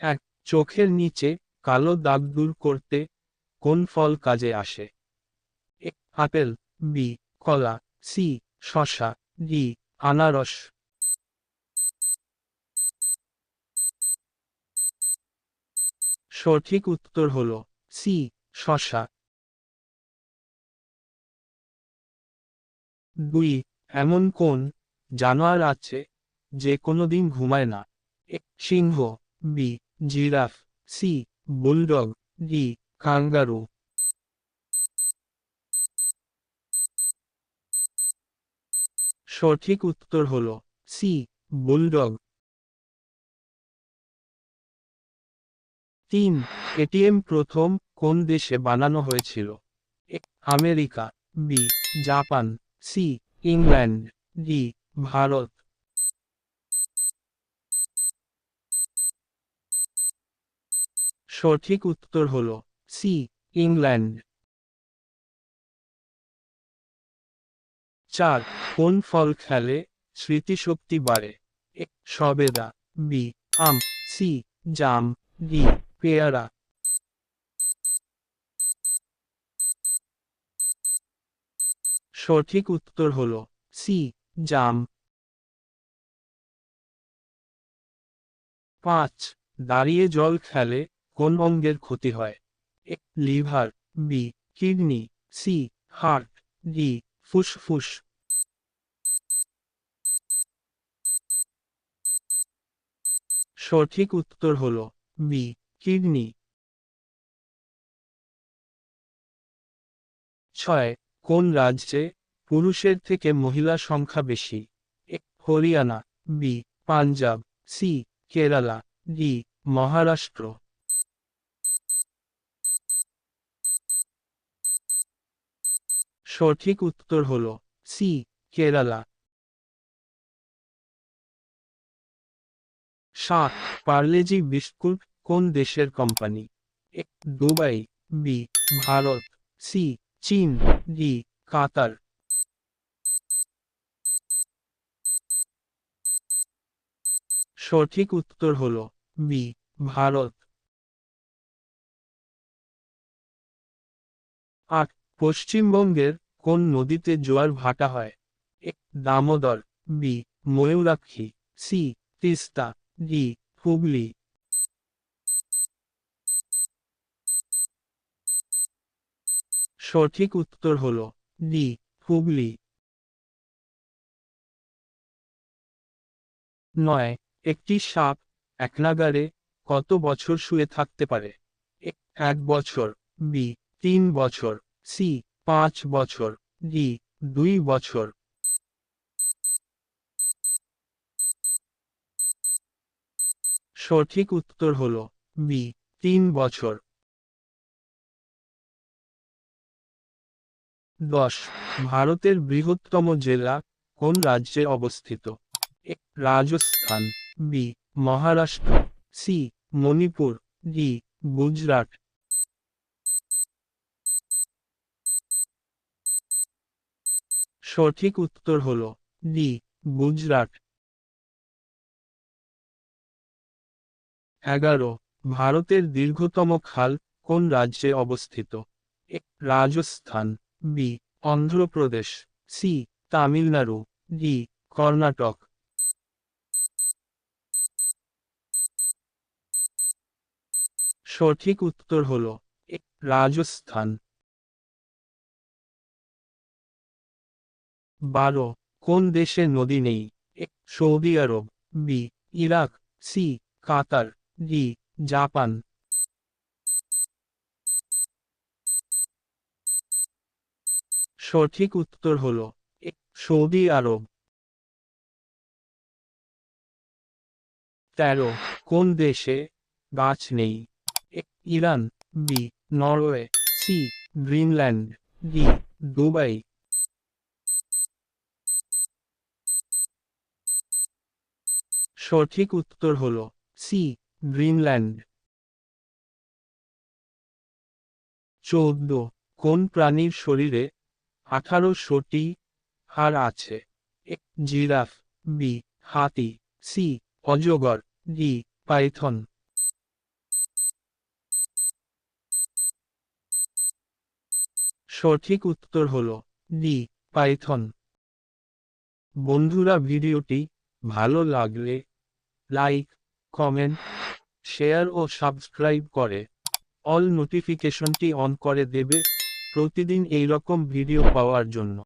এক চোখের নিচে কালো দাগ দূর করতে কোন ফল কাজে আসে? এ, আপেল, বি, কলা, সি শশা ডি, আনারস। সঠিক উত্তর হল সি শশা দুই, এমন কোন জানোয়ার আছে যে কোনোদিন ঘুমায় না? সিংহ, B giraffe C bulldog D kangaroo সঠিক উত্তর হল সি বুলডগ তিন, এটিএম প্রথম কোন দেশে বানানো হয়েছিল? America, B, Japan, C, England, D, Bharat. সঠিক উত্তর হল সি, ইংল্যান্ড। চার, কোন ফল খেলে স্মৃতিশক্তি বাড়ে? এ, সবেদা, বি, আম, সি, জাম, ডি, পেয়ারা। সঠিক উত্তর হল সি, জাম। পাঁচ, দাঁড়িয়ে জল খেলে কোন অঙ্গের ক্ষতি হয়? A, liver, B, kidney, C heart D, ফুসফুস। সঠিক উত্তর হল বি, কিডনি। ছয়, কোন রাজ্যে পুরুষের থেকে মহিলা সংখ্যা বেশি? Haryana, B, Punjab, C, Kerala, D, Maharashtra. সঠিক উত্তর হল সি কেরালা। সাত, পার্লেজি বিস্কুট কোন দেশের company? A, Dubai, B, Bharat, C, চীন, ডি, কাতার। সঠিক উত্তর হল বি, ভারত। আট, পশ্চিমবঙ্গের কোন নদীতে জোয়ার ভাটা হয়? A, Damodar, B, Mayurakshi, C, Teesta, D, Hooghly. সঠিক উত্তর হল ডি, হুগলি। নয়, একটি সাপ এক নাগারে কত বছর শুয়ে থাকতে পারে? এক বছর, বি, তিন বছর, সি পাঁচ বছর। ডি দুই বছর। সঠিক উত্তর হল বি, তিন বছর। দশ, ভারতের বৃহত্তম জেলা কোন রাজ্যে অবস্থিত? Rajasthan, B, Maharashtra, C, Manipur, D, Gujarat. সঠিক উত্তর হল ডি গুজরাট। এগারো, ভারতের দীর্ঘতম খাল কোন রাজ্যে অবস্থিত? A, Rajasthan B Andhra Pradesh C Tamil Nadu D Karnataka. সঠিক উত্তর হল রাজস্থান। বারো। কোন দেশে নদী নেই? Saudi Arab, B, Iraq, C, Qatar, D, Japan. সঠিক উত্তর হল সৌদি আরব। তেরো। কোন দেশে গাছ নেই? Iran, B, Norway, C, Greenland, D, Dubai. সঠিক উত্তর হল সি গ্রিনল্যান্ড চৌদ্দ, কোন প্রাণীর শরীরে আঠারোশোটি হার আছে? জিরাফ বি হাতি সি অজগর ডি পাইথন। সঠিক উত্তর হল ডি পাইথন। বন্ধুরা, ভিডিওটি ভালো লাগলে লাইক কমেন্ট শেয়ার ও সাবস্ক্রাইব করে। অল নোটিফিকেশনটি অন করে দেবে। প্রতিদিন এইরকম ভিডিও পাওয়ার জন্য।